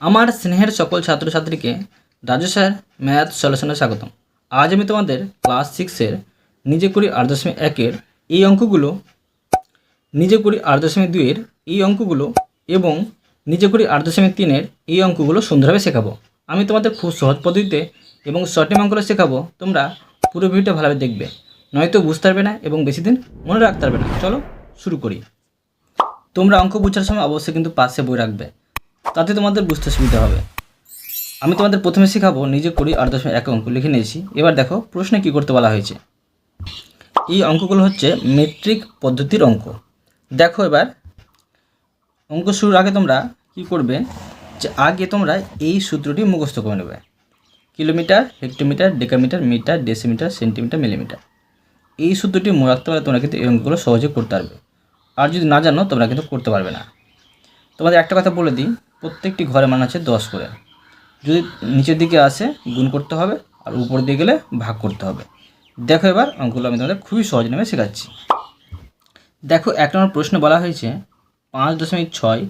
আমার স্নেহের সকল ছাত্রছাত্রীকে রাজু স্যার ম্যাথ সলিউশনে স্বাগতম। আজ আমি তোমাদের ক্লাস সিক্সের নিজে করি আট দশমিক একের এই অঙ্কগুলো নিজে করি আট দশমিক দুইয়ের এই অঙ্কগুলো এবং নিজে করি আট দশমিক তিনের এই অঙ্কগুলো সুন্দরভাবে শেখাবো। আমি তোমাদের খুব সহজ পদ্ধতিতে এবং শর্টেম অঙ্কগুলো শেখাবো, তোমরা পুরো ভিডিওটা ভালোভাবে দেখবে। নয়তো বুঝতে পারবে না এবং বেশি দিন মনে রাখতে পারবে না। চলো শুরু করি। তোমরা অঙ্ক বুঝার সময় অবশ্যই কিন্তু পাশে বই রাখবে। তাতে তোমাদের বুঝতে সুবিধা হবে। আমি তোমাদের প্রথমে শেখাবো, নিজে করি আট দশমিক এক অঙ্ক লিখে নিয়েছি। এবার দেখো, প্রশ্নে কী করতে বলা হয়েছে? এই অঙ্কগুলো হচ্ছে মেট্রিক পদ্ধতির অঙ্ক। দেখো এবার, অঙ্ক শুরুর আগে তোমরা কি করবে? যে আগে তোমরা এই সূত্রটি মুখস্থ করে নেবে। Kilometre, hectometre, decametre, metre, decimetre, centimetre, millimetre. এই সূত্রটি মনে রাখতে পারলে তোমরা কিন্তু এই অঙ্কগুলো সহজে করতে পারবে। আর যদি না জানো, তোমরা কিন্তু করতে পারবে না। তোমাদের একটা কথা বলে দিই প্রত্যেকটি ঘরে মান আছে দশ করে। যদি নিচের দিকে আসে, গুণ করতে হবে আর উপর দিয়ে গেলে ভাগ করতে হবে। দেখো এবার অঙ্কগুলো আমি তোমাদের খুবই সহজ নামে শেখাচ্ছি। দেখো, এক নম্বর প্রশ্ন বলা হয়েছে, পাঁচ দশমিক ছয়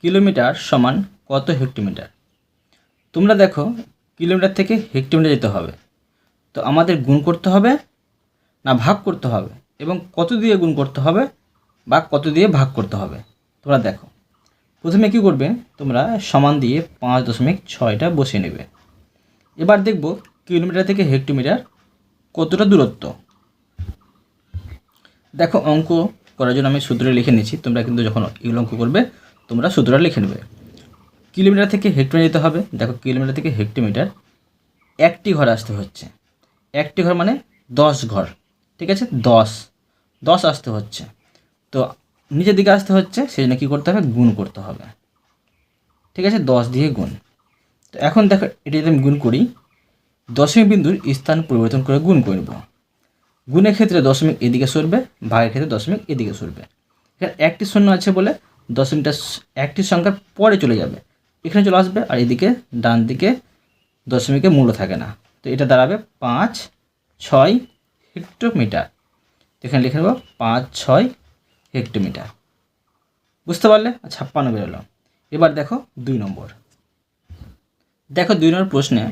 কিলোমিটার সমান কত হেক্টোমিটার? তোমরা দেখো, কিলোমিটার থেকে হেক্টোমিটার যেতে হবে। তো আমাদের গুণ করতে হবে না ভাগ করতে হবে? এবং কত দিয়ে গুণ করতে হবে বা কত দিয়ে ভাগ করতে হবে? তোমরা দেখো। প্রথমে কি করবে? তোমরা সমান দিয়ে পাঁচ দশমিক ছয়টা বসিয়ে নেবে। এবার দেখব কিলোমিটার থেকে হেক্টোমিটার কতটা দূরত্ব। দেখো, অঙ্ক করার জন্য আমি সূত্রে লিখে নিয়েছি। তোমরা কিন্তু যখন এগুলো অঙ্ক করবে, তোমরা সূত্রটা লিখে নেবে। কিলোমিটার থেকে হেক্টোমিটার যেতে হবে। দেখো, কিলোমিটার থেকে হেক্টোমিটার একটি ঘর আসতে হচ্ছে। একটি ঘর মানে দশ ঘর। ঠিক আছে? দশ। দশ আসতে হচ্ছে। তো নিচের দিকে আসতে হচ্ছে, সেই জন্য কী করতে হবে? গুণ করতে হবে। ঠিক আছে? দশ দিয়ে গুণ। তো এখন দেখো, এটি যদি আমি গুণ করি, দশমিক বিন্দুর স্থান পরিবর্তন করে গুণ করব গুণের ক্ষেত্রে দশমিক এদিকে সরবে, ভাগের ক্ষেত্রে দশমিক এদিকে সরবে। এখানে একটি শূন্য আছে বলে দশমিকটা একটি সংখ্যার পরে চলে যাবে। এখানে চলে আসবে আর এদিকে, ডান দিকে দশমিকের মূল্য থাকে না। তো এটা দাঁড়াবে পাঁচ, ছয় হেক্টোমিটার। এখানে লিখে নেব পাঁচ, ছয় হেক্টোমিটার। বুঝতে পারলে? ছাপ্পান্ন বেরোলো। এবার দেখো দুই নম্বর। দেখো দুই নম্বর প্রশ্নে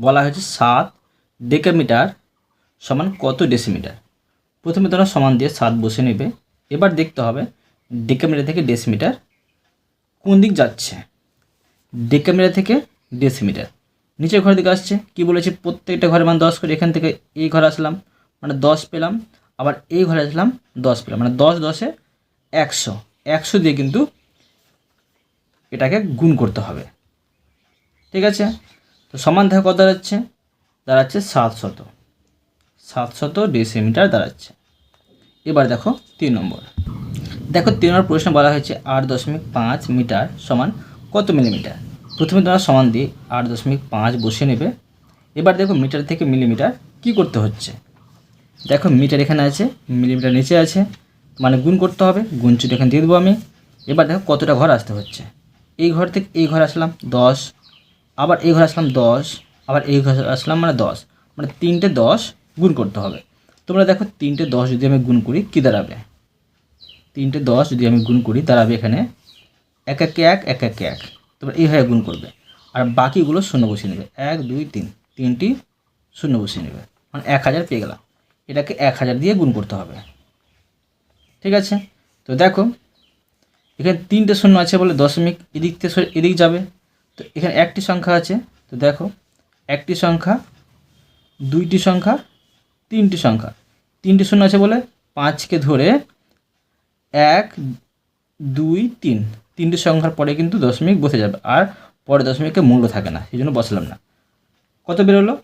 বলা হয়েছে সাত ডেকামিটার সমান কত ডেসিমিটার? প্রথমে তোমরা সমান দিয়ে সাত বসে নেবে। এবার দেখতে হবে ডেকামিটার থেকে ডেসিমিটার কোন দিক যাচ্ছে? ডেকামিটার থেকে ডেসিমিটার। নিচের ঘরের দিকে আসছে। কি বলেছে? প্রত্যেকটা ঘরের মান দশ করে। এখান থেকে এই ঘরে আসলাম। মানে দশ পেলাম। আবার এই ঘরে আসলাম দশ পেলাম মানে দশ দশে একশো। একশো দিয়ে কিন্তু এটাকে গুণ করতে হবে। ঠিক আছে? তো সমান থেকে কত দাঁড়াচ্ছে? দাঁড়াচ্ছে সাতশত সাতশত ডেসিমিটার দাঁড়াচ্ছে। এবার দেখো তিন নম্বর। দেখো তিন নম্বর প্রশ্ন বলা হয়েছে আট দশমিক পাঁচ মিটার সমান কত মিলিমিটার প্রথমে তোমরা সমান দিয়ে আট দশমিক পাঁচ বসে নেবে। এবার দেখো মিটার থেকে মিলিমিটার কি করতে হচ্ছে? দেখো মিটার এখানে আছে, মিলিমিটার নিচে আছে মানে গুণ করতে হবে, গুণ এখানে দিয়ে দেবো আমি, এবার দেখো কতটা ঘর আসতে হচ্ছে। এই ঘর থেকে এই ঘর আসলাম দশ, আবার এই ঘর আসলাম দশ, আবার এই ঘর আসলাম মানে দশ মানে তিনটে দশ গুণ করতে হবে। তোমরা দেখো তিনটে দশ যদি আমি গুণ করি, কী দাঁড়াবে? তিনটে দশ যদি আমি গুণ করি, দাঁড়াবে এখানে এক এক এক এক এক এক। তোমরা এইভাবে গুণ করবে। আর বাকিগুলো শূন্য বসিয়ে নেবে। এক, দুই, তিন, তিনটি শূন্য বসিয়ে নেবে। মানে এক হাজার পেয়ে গেলাম। এটাকে এক হাজার দিয়ে গুণ করতে হবে। ঠিক আছে? তো দেখো, এখানে তিনটে শূন্য আছে বলে দশমিক, এদিক থেকে এদিক যাবে। তো এখানে একটি সংখ্যা আছে, তো দেখো, একটি সংখ্যা, দুইটি সংখ্যা, তিনটি সংখ্যা। তিনটি শূন্য আছে বলে পাঁচকে ধরে এক, দুই, তিন। তিনটি সংখ্যার পরে কিন্তু দশমিক বসে যাবে, আর পরে দশমিকের মূল্য থাকে না, সেই জন্য বসলাম না। কত বেরোলো?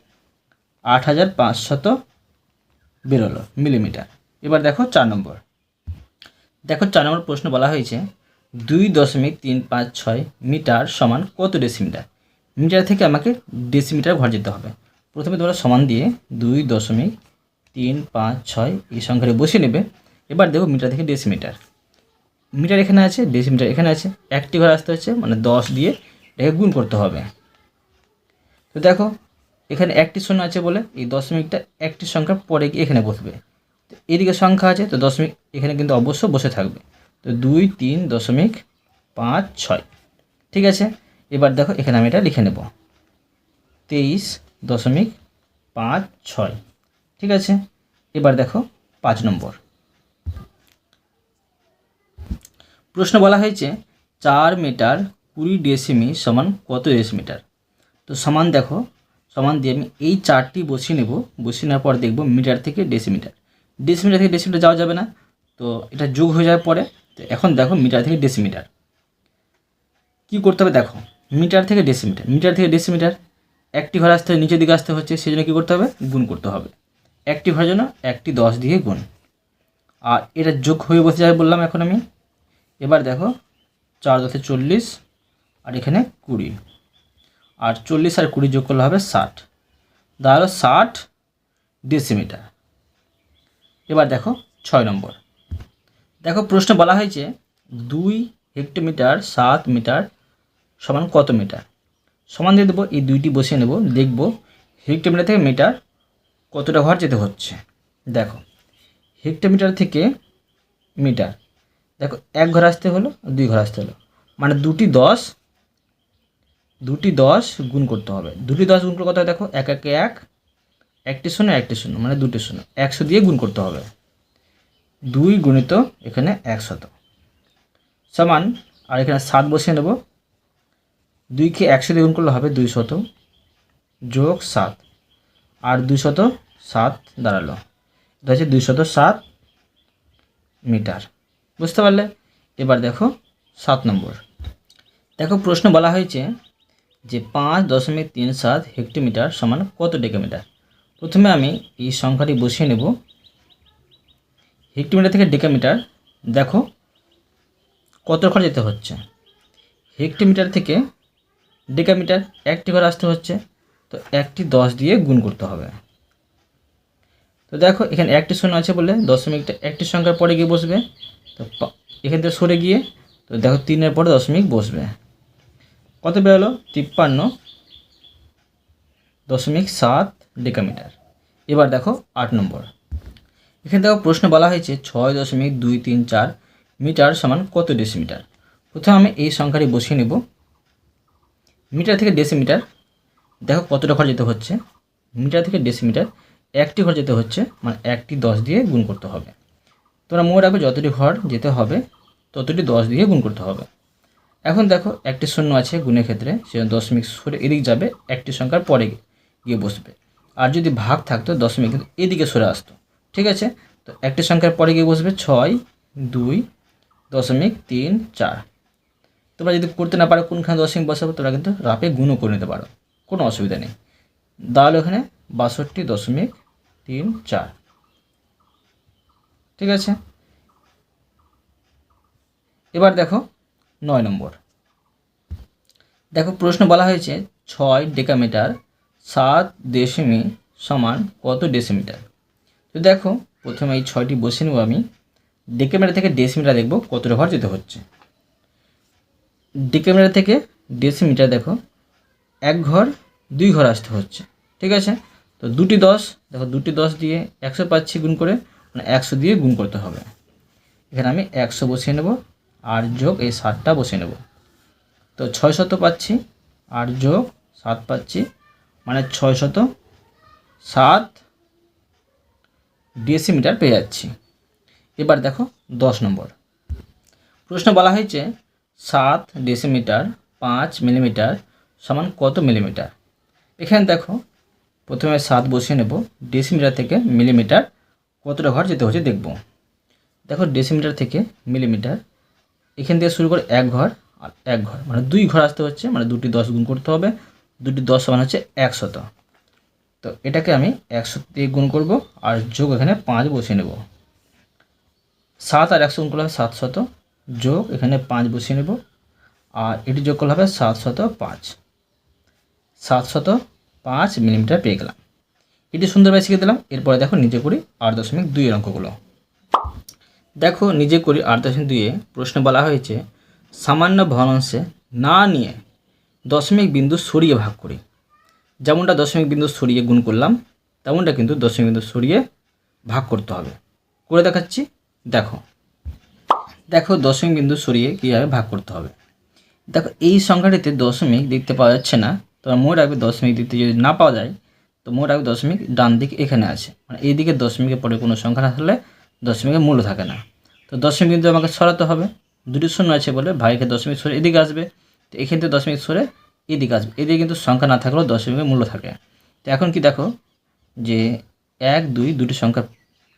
আট হাজার পাঁচশত বেরোলো মিলিমিটার এবার দেখো চার নম্বর। দেখো চার নম্বর প্রশ্ন বলা হয়েছে, দুই দশমিক তিন পাঁচ ছয় মিটার সমান কত ডেসিমিটার মিটার থেকে আমাকে ডেসিমিটার ঘর যেতে হবে। প্রথমে তোমরা সমান দিয়ে দুই দশমিক তিন পাঁচ ছয় এই সংখ্যাটি বসিয়ে নেবে। এবার দেখো মিটার থেকে ডেসিমিটার মিটার এখানে আছে ডেসিমিটার এখানে আছে। একটি ঘর আসতে হচ্ছে মানে দশ দিয়ে এটাকে গুণ করতে হবে। তো দেখো এখানে একটি শূন্য আছে বলে এই দশমিকটা একটি সংখ্যার পরে গিয়ে এখানে বসবে। তো এদিকে সংখ্যা আছে, তো দশমিক এখানে কিন্তু অবশ্য বসে থাকবে। তো দুই, তিন, দশমিক পাঁচ, ছয়। ঠিক আছে? এবার দেখো, এখানে আমি এটা লিখে নেব। তেইশ দশমিক পাঁচ, ছয়। ঠিক আছে? এবার দেখো, পাঁচ নম্বর। প্রশ্ন বলা হয়েছে, চার মিটার কুড়ি ডেসিমি সমান কত ডেসিমিটার? তো সমান দেখো সমান দিয়ে আমি এই চারটি বসিয়ে নেব। বসিয়ে নেওয়ার পর দেখব মিটার থেকে ডেসিমিটার। ডেসিমিটার থেকে ডেসিমিটার যাওয়া যাবে না। তো এটা যোগ হয়ে যাওয়ার পরে তো এখন দেখো মিটার থেকে ডেসিমিটার। কী করতে হবে দেখো, মিটার থেকে ডেসিমিটার, মিটার থেকে ডেসিমিটার, একটি ঘর আসতে নিচের দিকে আসতে হচ্ছে সেই জন্য কী করতে হবে? গুণ করতে হবে। একটি ঘরের জন্য একটি দশ দিয়ে গুণ। আর এটা যোগ হয়ে বসে যাবে বললাম এখন আমি। এবার দেখো, চার দশে চল্লিশ, আর এখানে কুড়ি। আর চল্লিশ আর কুড়ি যোগ করলে হবে ষাট। দাঁড়াল ষাট ডেসিমিটার এবার দেখো ছয় নম্বর। দেখো প্রশ্ন বলা হয়েছে দুই হেক্টোমিটার সাত মিটার সমান কত মিটার? সমান দিয়ে দেবো, এই দুইটি বসিয়ে নেব, দেখব হেক্টোমিটার থেকে মিটার কতটা ঘর যেতে হচ্ছে। দেখো, হেক্টোমিটার থেকে মিটার। দেখো এক ঘর আসতে হলো, দুই ঘর আসতে হলো। মানে দুটি দশ দুটি দশ গুণ করতে হবে। দুটি দশ গুণ করে কত দেখো, এক, একে, এক, একটি শূন্য একটি শূন্য মানে দুটি শূন্য। একশো দিয়ে গুণ করতে হবে। দুই গুণিত এখানে একশত সমান, আর এখানে সাত বসিয়ে নেব। দুইকে একশো দিয়ে গুণ করলে হবে দুই শত যোগ সাত। আর দুই শত সাত দাঁড়াল। এটা হচ্ছে দুই শত সাত মিটার। বুঝতে পারলে? এবার দেখো সাত নম্বর। দেখো প্রশ্ন বলা হয়েছে যে পাঁচ দশমিক তিন সাত হেক্টোমিটার সমান কত ডেকামিটার? প্রথমে আমি এই সংখ্যাটি বসিয়ে নেব। হেক্টোমিটার থেকে ডেকামিটার, দেখো কত ঘর যেতে হচ্ছে। হেক্টোমিটার থেকে ডেকামিটার একটি ঘর আসতে হচ্ছে, তো একটি দশ দিয়ে গুণ করতে হবে। তো দেখো এখানে একটি শূন্য আছে বলে দশমিকটা একটি সংখ্যার পরে গিয়ে বসবে, তো এখান থেকে সরে গিয়ে, তো দেখো তিনের পরে দশমিক বসবে। কত বেরোলো? তিপ্পান্ন দশমিক সাত ডেকামিটার। এবার দেখো আট নম্বর। এখানে দেখো প্রশ্ন বলা হয়েছে ছয় দশমিক দুই তিন চার মিটার সমান কত ডেসিমিটার? প্রথমে আমি এই সংখ্যাটি বসিয়ে নেব। মিটার থেকে ডেসিমিটার, দেখো কতটা ঘর যেতে হচ্ছে। মিটার থেকে ডেসিমিটার, একটি ঘর যেতে হচ্ছে মানে একটি দশ দিয়ে গুণ করতে হবে। তোমরা মনে রাখবে যতটি ঘর যেতে হবে, ততটি দশ দিয়ে গুণ করতে হবে। এখন দেখো একটি শূন্য আছে গুণের ক্ষেত্রে সে দশমিক সরে এদিক যাবে, একটি সংখ্যার পরে গিয়ে বসবে। আর যদি ভাগ থাকতো, দশমিক কিন্তু এদিকে সরে আসতো। ঠিক আছে? তো একটি সংখ্যার পরে গিয়ে বসবে ছয়, দুই, দশমিক তিন, চার। তোমরা যদি করতে না পারো, কোনখানে দশমিক বসাবো, তোমরা কিন্তু রাপে গুণও করে নিতে পারো। কোনো অসুবিধা নেই। দাঁড়াল এখানে, বাষট্টি দশমিক তিন, চার। ঠিক আছে? এবার দেখো নয় নম্বর। দেখো, প্রশ্ন বলা হয়েছে ছয় ডেকামিটার সাত ডেসিমি সমান কত ডেসিমিটার? তো দেখো, প্রথমে এই ছয়টি বসে নেব আমি। ডেকামিটার থেকে ডেসিমিটার দেখব কতটা ঘর যেতে হচ্ছে। ডেকামিটার থেকে ডেসিমিটার দেখো, এক ঘর, দুই ঘর আসতে হচ্ছে, ঠিক আছে? তো দুটি দশ, দেখো, দুটি দশ দিয়ে একশো পাচ্ছি গুণ করে মানে একশো দিয়ে গুণ করতে হবে। এখানে আমি একশো বসিয়ে নেব আর যোগ এই সাতটা বসিয়ে নেব। তো ছয় শত পাচ্ছি আর যোগ সাত পাচ্ছি মানে ছয় শত সাত ডেসিমিটার পেয়ে যাচ্ছি। এবার দেখো দশ নম্বর। প্রশ্ন বলা হয়েছে, সাত ডেসিমিটার পাঁচ মিলিমিটার সমান কত মিলিমিটার এখানে দেখো, প্রথমে সাত বসিয়ে নেব ডেসিমিটার থেকে মিলিমিটার কতটা ঘর যেতে হচ্ছে দেখব। দেখো ডেসিমিটার থেকে মিলিমিটার এখান থেকে শুরু করে এক ঘর আর এক ঘর। মানে দুই ঘর আসতে হচ্ছে মানে দুটি দশ গুণ করতে হবে। দুটি দশ সমান হচ্ছে একশত। তো এটাকে আমি একশো দিয়ে গুণ করব আর যোগ এখানে পাঁচ বসিয়ে নেব। সাত আর একশো গুণ করলে হবে সাতশত। যোগ এখানে পাঁচ বসিয়ে নেব আর এটি যোগ করলে হবে সাতশত পাঁচ। সাতশত পাঁচ মিলিমিটার পেয়ে গেলাম। এটি সুন্দরভাবে শিখে দিলাম। এরপরে দেখো নিজে করি আট দশমিক দুইয়ের অঙ্কগুলো। দেখো নিজে করি আট দশমিক দুইয়ে প্রশ্ন বলা হয়েছে, সামান্য ভগ্নাংশে না নিয়ে দশমিক বিন্দু সরিয়ে ভাগ করি। যেমনটা দশমিক বিন্দু সরিয়ে গুণ করলাম, তেমনটা কিন্তু দশমিক বিন্দু সরিয়ে ভাগ করতে হবে। করে দেখাচ্ছি, দেখো। দেখো দশমিক বিন্দু সরিয়ে কীভাবে ভাগ করতে হবে। দেখো এই সংখ্যাটিতে দশমিক দেখতে পাওয়া যাচ্ছে না তোমার মনে রাখবে দশমিক দিতে যদি না পাওয়া যায়, তো মনে রাখবে দশমিক ডান দিকে এখানে আছে। মানে এই দিকে দশমিকের পরে কোনো সংখ্যা আসলে দশমিকের মূল্য থাকে না। তো দশমিক কিন্তু আমাকে সরাতে হবে। দুটি শূন্য আছে বলে ভাইকে দশমিক সরে এদিকে আসবে। তো এখান থেকে দশমিক সরে এদিকে আসবে। এদিকে কিন্তু সংখ্যা না থাকলেও দশমিকের মূল্য থাকে। তো এখন কি দেখো যে এক, দুই, দুটি সংখ্যা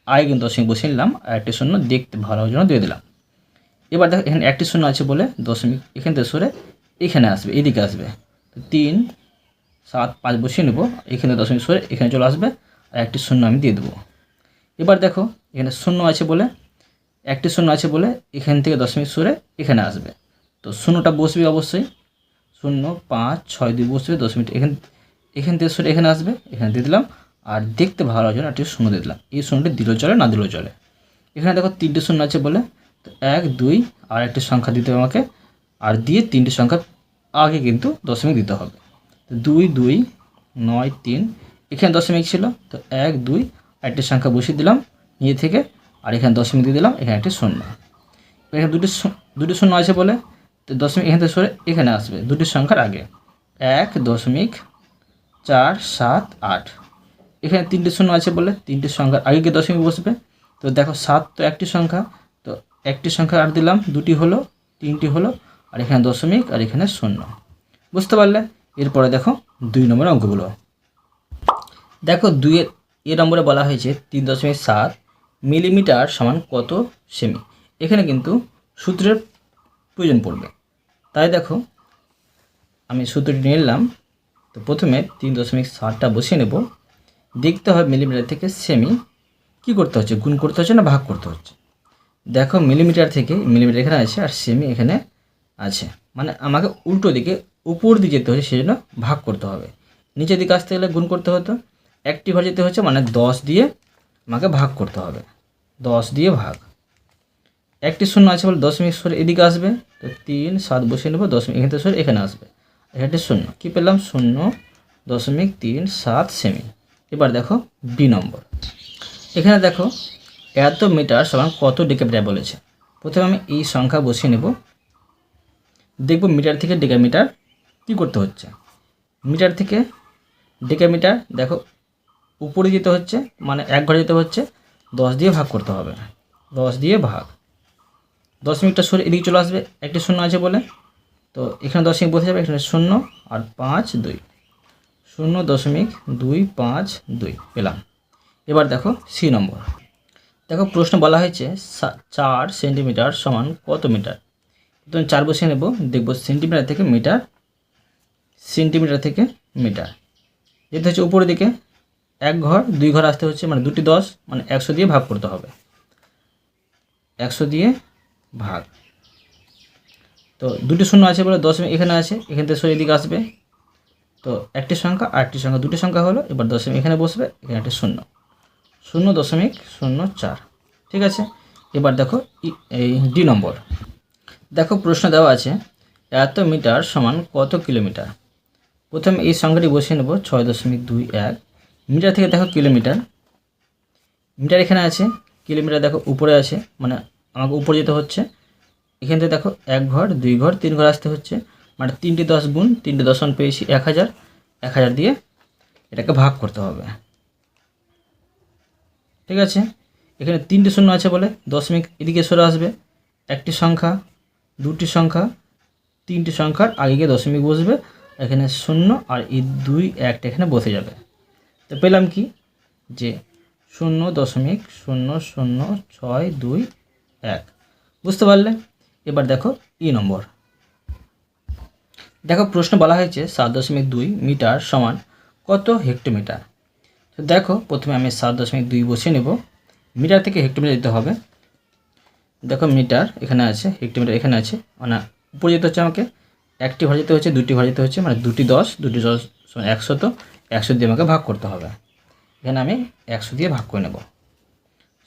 আগে কিন্তু দশমিক বসিয়ে নিলাম আর একটি শূন্য দেখতে ভালো জন্য দিয়ে দিলাম। এবার দেখো এখানে একটি শূন্য আছে বলে দশমিক এখান থেকে সরে এখানে আসবে, এদিকে আসবে। তো তিন, সাত, পাঁচ বসিয়ে নেব। এখানে দশমিক সরে এখানে চলে আসবে আর একটি শূন্য আমি দিয়ে দেবো। এবার দেখো এখানে শূন্য আছে বলে, একটি শূন্য আছে বলে এখান থেকে দশমিক সরে এখানে আসবে। তো শূন্যটা বসবে অবশ্যই। শূন্য, পাঁচ, ছয়, দুই বসবে দশমিক এখান এখান থেকে সরে এখানে আসবে, এখানে দিয়ে দিলাম। আর দেখতে ভালো হওয়ার জন্য একটি শূন্য দিয়ে দিলাম। এই শূন্যটি দিলেও চলে, না দিলেও চলে। এখানে দেখো তিনটে শূন্য আছে বলে, তো এক, দুই, আর একটি সংখ্যা দিতে হবে আমাকে। আর দিয়ে তিনটি সংখ্যা আগে কিন্তু দশমিক দিতে হবে। তো দুই দুই, নয়, তিন, এখানে দশমিক ছিল। তো এক, দুই একটি সংখ্যা বসিয়ে দিলাম। নিজে থেকে, আর এখানে দশমিক দিয়ে দিলাম, এখানে একটি শূন্য। এখানে দুটি দুটি শূন্য আছে বলে, তো দশমিক এখান থেকে সরে এখানে আসবে, দুটি সংখ্যার আগে। এক দশমিক চার সাত আট। এখানে তিনটে শূন্য আছে বলে, তিনটে সংখ্যার আগে গিয়ে দশমিক বসবে। তো দেখো, সাত তো একটি সংখ্যা, তো একটি সংখ্যা আর দিলাম, দুটি হলো, তিনটি হলো, আর এখানে দশমিক, আর এখানে শূন্য। বুঝতে পারলে? এরপরে দেখো, দুই নম্বরের অঙ্কগুলো। দেখো, দুইয়ের, এ নম্বরে বলা হয়েছে, তিন দশমিক সাত মিলিমিটার সমান কত সেমি? এখানে কিন্তু সূত্রের প্রয়োজন পড়বে। তাই দেখো, আমি সূত্রটি নিলাম। তো প্রথমে তিন দশমিক সাতটা বসিয়ে নেব। দেখতে হবে মিলিমিটার থেকে সেমি কি করতে হচ্ছে, গুণ করতে হচ্ছে না ভাগ করতে হচ্ছে? দেখো মিলিমিটার থেকে মিলিমিটার এখানে আছে আর সেমি এখানে আছে। মানে আমাকে উল্টো দিকে, উপর দিকে যেতে হচ্ছে সেই জন্য ভাগ করতে হবে। নিচের দিকে আসতে গেলে গুণ করতে হতো। একটি ঘর যেতে হচ্ছে মানে দশ দিয়ে আমাকে ভাগ করতে হবে। দশ দিয়ে ভাগ। একটি শূন্য আছে বলে দশমিক সরে এদিকে আসবে। তো তিন, সাত বসিয়ে নেব, দশমিক এখান সরে এখানে আসবে। এখানে শূন্য। কী পেলাম? শূন্য, দশমিক তিন, সাত সেমি। এবার দেখো বি নম্বর। এখানে দেখো এত মিটার সমান কত ডেকামিটার বলেছে। প্রথমে আমি এই সংখ্যা বসিয়ে নেব। দেখব মিটার থেকে ডেকামিটার কী করতে হচ্ছে। মিটার থেকে ডেকামিটার, দেখো উপরে যেতে হচ্ছে মানে এক ঘরে যেতে হচ্ছে, দশ দিয়ে ভাগ করতে হবে। দশ দিয়ে ভাগ। দশমিকটা সরে এদিকে চলে আসবে, একটি শূন্য আছে বলে। তো এখানে দশমিক বসে যাবে, এখানে শূন্য আর পাঁচ দুই। শূন্য দশমিক দুই পাঁচ দুই, পেলাম। এবার দেখো সি নম্বর। দেখো প্রশ্ন বলা হয়েছে চার সেন্টিমিটার সমান কত মিটার? তো চার বসে নেব, দেখব সেন্টিমিটার থেকে মিটার, সেন্টিমিটার থেকে মিটার। যেতে হচ্ছে উপরের দিকে এক ঘর, দুই ঘর আসতে হচ্ছে মানে দুটি দশ মানে একশো দিয়ে ভাগ করতে হবে। একশো দিয়ে ভাগ। তো দুটি শূন্য আছে বলে দশমিক এখানে আছে, এখান থেকে সরে এদিকে আসবে। তো একটি সংখ্যা একটি সংখ্যা, দুটি সংখ্যা হলো, এবার দশমিক এখানে বসবে, এখানে একটি শূন্য। শূন্য দশমিক শূন্য চার। ঠিক আছে? এবার দেখো এই ডি নম্বর। দেখো প্রশ্ন দেওয়া আছে, এত মিটার সমান কত কিলোমিটার? প্রথমে এই সংখ্যাটি বসিয়ে নেব, ছয় দশমিক দুই এক। মিটার থেকে দেখো কিলোমিটার। মিটার এখানে আছে, কিলোমিটার দেখো উপরে আছে মানে আমাকে উপরে যেতে হচ্ছে। এখান থেকে দেখো এক ঘর, দুই ঘর, তিন ঘর আসতে হচ্ছে। মানে তিনটি দশ গুণ, তিনটি দশন পেয়েছি এক হাজার। এক হাজার দিয়ে এটাকে ভাগ করতে হবে। ঠিক আছে? এখানে তিনটি শূন্য আছে বলে দশমিক এদিকে সরে আসবে। একটি সংখ্যা, দুটি সংখ্যা, তিনটি সংখ্যার আগে গিয়ে দশমিক বসবে। এখানে শূন্য আর এই দুই একটা এখানে বসে যাবে। তো পেলাম কি? যে শূন্য দশমিক শূন্য শূন্য ছয় দুই এক। বুঝতে পারলে? এবার দেখো ই নম্বর। দেখো প্রশ্ন বলা হয়েছে সাত দশমিক দুই মিটার সমান কত হেক্টোমিটার? তো দেখো প্রথমে আমি সাত দশমিক দুই বসিয়ে নেব। মিটার থেকে হেক্টোমিটার দিতে হবে। দেখো মিটার এখানে আছে, হেক্টোমিটার এখানে আছে। মানে উপরে যেতে হচ্ছে আমাকে, একটি ঘর যেতে হচ্ছে, দুটি ঘর যেতে হচ্ছে মানে দুটি দশ দুটি দশ সমান একশো দিয়ে আমাকে ভাগ করতে হবে। এখানে আমি একশো দিয়ে ভাগ করে নেব।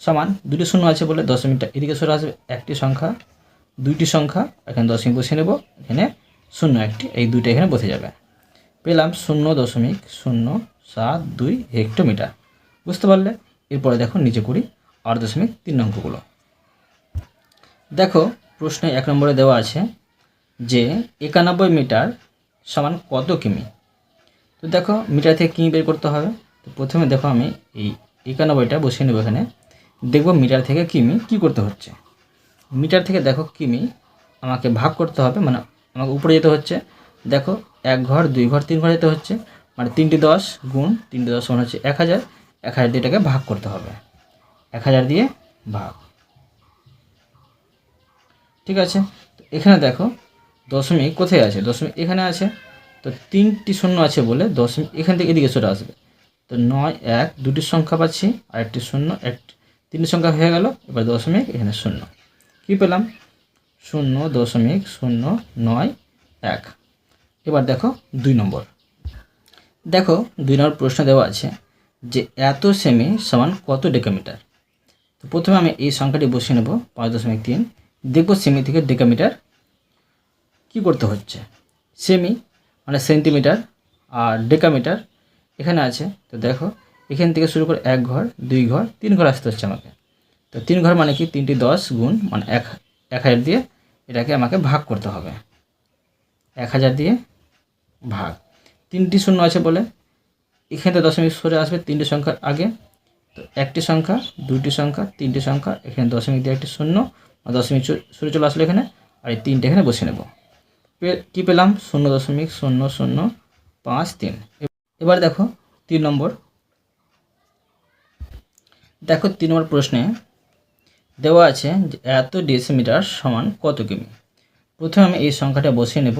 সমান দুটি শূন্য আছে বলে দশমিকটা এদিকে সরে আসবে, একটি সংখ্যা, দুইটি সংখ্যা, এখানে দশমিক বসিয়ে নেব, এখানে শূন্য একটি, এই দুইটা এখানে বসে যাবে। পেলাম শূন্য দশমিক শূন্য সাত দুই হেক্টোমিটার। বুঝতে পারলে? এরপরে দেখো নিচে করি আট দশমিক তিন অঙ্কগুলো। দেখো প্রশ্নে এক নম্বরে দেওয়া আছে যে একানব্বই মিটার সমান কত কিমি? তো দেখো, মিটার থেকে কিমি বের করতে হবে? তো প্রথমে দেখো আমি এই একানব্বইটা বসিয়ে নেব এখানে। দেখব মিটার থেকে কিমি কি করতে হচ্ছে। মিটার থেকে দেখো কিমি আমাকে ভাগ করতে হবে মানে আমাকে উপরে যেতে হচ্ছে। দেখো, এক ঘর, দুই ঘর, তিন ঘর যেতে হচ্ছে। মানে তিনটি দশ গুণ তিনটি দশ মানে হচ্ছে এক হাজার। এক হাজার দিয়ে এটাকে ভাগ করতে হবে। এক হাজার দিয়ে ভাগ। ঠিক আছে? এখানে দেখো, দশমিক কোথায় আছে? দশমিক এখানে আছে। তো তিনটি শূন্য আছে বলে দশমিক এখান থেকে এদিকে সরে আসবে। তো নয়, এক, দুটি সংখ্যা পাচ্ছি, আর একটি শূন্য, এক, তিনটি সংখ্যা হয়ে গেল, এবার দশমিক, এখানে শূন্য। কী পেলাম? শূন্য, দশমিক, শূন্য, নয়, এক। এবার দেখো দুই নম্বর। দেখো দুই নম্বর প্রশ্ন দেওয়া আছে যে এত সেমি সমান কত ডেকামিটার তো প্রথমে আমি এই সংখ্যাটি বসিয়ে নেব, পাঁচ দশমিক তিন। দেখব সেমি থেকে ডেকামিটার কি করতে হচ্ছে? সেমি মানে সেন্টিমিটার আর ডেকামিটার এখানে আছে। তো দেখো, এখান থেকে শুরু করে এক ঘর, দুই ঘর, তিন ঘর আসতে হচ্ছে আমাকে। তো তিন ঘর মানে কি? তিনটি দশ গুণ মানে এক এক হাজার দিয়ে এটাকে আমাকে ভাগ করতে হবে। এক হাজার দিয়ে ভাগ। তিনটি শূন্য আছে বলে এখানে তো দশমিক সরে আসবে তিনটি সংখ্যার আগে। তো একটি সংখ্যা, দুইটি সংখ্যা, তিনটি সংখ্যা, এখানে দশমিক দিয়ে একটি শূন্য, দশমিক সরে চলে আসলো এখানে, আর এই তিনটে এখানে বসে নেব। কী পেলাম? শূন্য দশমিক শূন্য শূন্য পাঁচ তিন। এবার দেখো তিন নম্বর। দেখো তিন নম্বর প্রশ্নে দেওয়া আছে যে এত ডেসিমিটার সমান কত কিমি? প্রথমে আমি এই সংখ্যাটা বসিয়ে নেব।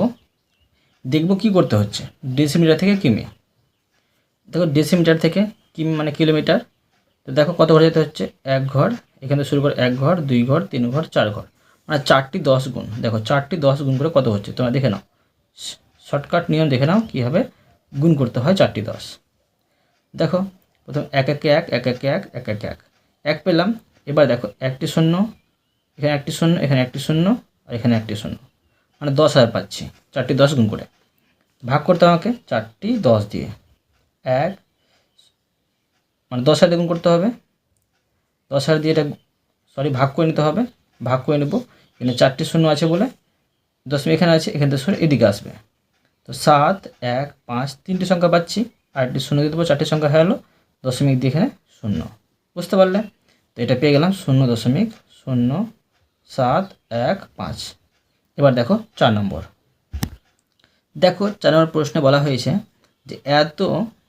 দেখব কি করতে হচ্ছে। ডেসিমিটার থেকে কিমি? দেখো ডেসিমিটার থেকে কিমি মানে কিলোমিটার তো দেখো কত ঘর যেতে হচ্ছে? এক ঘর। এখান শুরু করে এক ঘর, দুই ঘর, তিন ঘর, চার ঘর। মানে চারটি দশ গুণ। দেখো, চারটি দশ গুণ করে কত হচ্ছে? তোমরা দেখে নাও। শর্টকাট নিয়ম দেখে নাও, কীভাবে গুণ করতে হয় চারটি দশ। দেখো, প্রথম এক, একে, এক এক, একে, এক এক, একে, এক। এক পেলাম, এবার দেখো, একটি শূন্য, এখানে একটি শূন্য, এখানে একটি শূন্য, আর এখানে একটি শূন্য। মানে দশ হাজার পাচ্ছি, চারটি দশ গুণ করে। ভাগ করতে আমাকে চারটি দশ দিয়ে। এক মানে দশ হাজার গুণ করতে হবে। দশ হাজার দিয়ে এটা সরি ভাগ করে নিতে হবে। ভাগ করে নেব। এখানে চারটি শূন্য আছে বলে দশমিক এখানে আছে, এখান থেকে সরে এদিকে আসবে। তো সাত, এক, পাঁচ, তিনটি সংখ্যা পাচ্ছি আর একটি শূন্য দিয়ে দেবো, চারটি সংখ্যা হয়ে গেলো, দশমিক দিয়ে এখানে শূন্য। বুঝতে পারলে? তো এটা পেয়ে গেলাম শূন্য দশমিক, শূন্য, সাত, এক, পাঁচ। এবার দেখো চার নম্বর। দেখো চার নম্বর প্রশ্নে বলা হয়েছে যে এত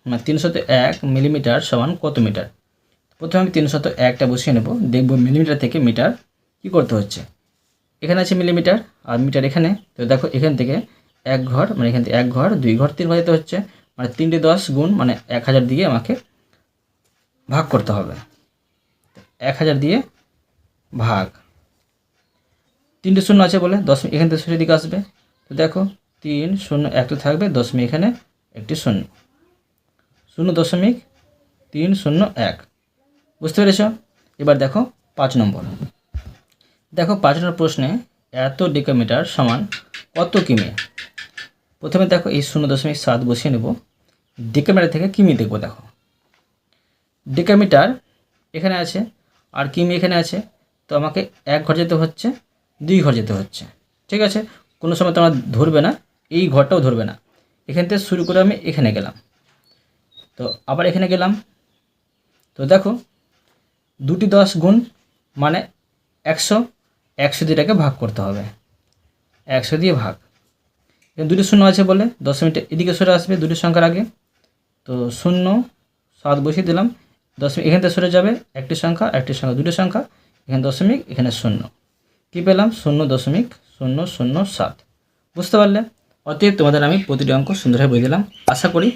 মানে তিনশত এক মিলিমিটার সমান কত মিটার? প্রথমে আমি তিনশত একটা বসিয়ে নেব, দেখব মিলিমিটার থেকে মিটার কি করতে হচ্ছে। এখানে আছে মিলিমিটার আর মিটার এখানে। তো দেখো এখান থেকে এক ঘর মানে এখান থেকে এক ঘর, দুই ঘর তিন ঘর হচ্ছে। মানে তিনটে দশ গুণ মানে এক হাজার দিয়ে আমাকে ভাগ করতে হবে। এক হাজার দিয়ে ভাগ। তিনটে শূন্য আছে বলে দশমিক এখান থেকে শূন্য দিকে আসবে। তো দেখো, তিন শূন্য এক তো থাকবে দশমিক এখানে একটি শূন্য। শূন্য দশমিক তিন শূন্য এক। বুঝতে পেরেছ? এবার দেখো পাঁচ নম্বর। দেখো পাঁচ নম্বর প্রশ্নে এত ডেকামিটার সমান কত কিমি? প্রথমে দেখো এই শূন্য দশমিক সাত বসিয়ে নেব। ডেকামিটার থেকে কিমি দেখব দেখো। ডেকামিটার এখানে আছে আর কিমি এখানে আছে। তো আমাকে এক ঘর যেতে হচ্ছে, দুই ঘর যেতে হচ্ছে। ঠিক আছে? কোনো সময় তো আমার ধরবে না, এই ঘরটাও ধরবে না। এখান থেকে শুরু করে আমি এখানে গেলাম। তো আবার এখানে গেলাম। তো দেখো, দুটি দশ গুণ মানে একশো। একশো দিয়ে এটাকে ভাগ করতে হবে। একশো দিয়ে ভাগ। দুটি শূন্য আছে বলে দশ মিনিট এদিকে সরে আসবে দুটি সংখ্যার আগে। তো শূন্য, সাত বসিয়ে দিলাম। দশমিক এখান থেকে সরে যাবে একটি সংখ্যা একটি সংখ্যা, দুটি সংখ্যা। এখানে দশমিক এখানে শূন্য। কী পেলাম? শূন্য দশমিক শূন্য শূন্য সাত। বুঝতে পারলে? অতএব তোমাদের আমি প্রতিটি অঙ্ক সুন্দরভাবে বুঝে দিলাম। আশা করি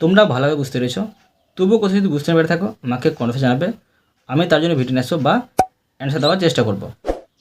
তোমরা ভালোভাবে বুঝতে পেরেছ। তবুও কোথাও যদি বুঝতে না পেরে থাকো, আমাকে কনফারেন্স জানাবে। আমি তার জন্য ভিডিও আসব বা অ্যান্সার দেওয়ার চেষ্টা করব।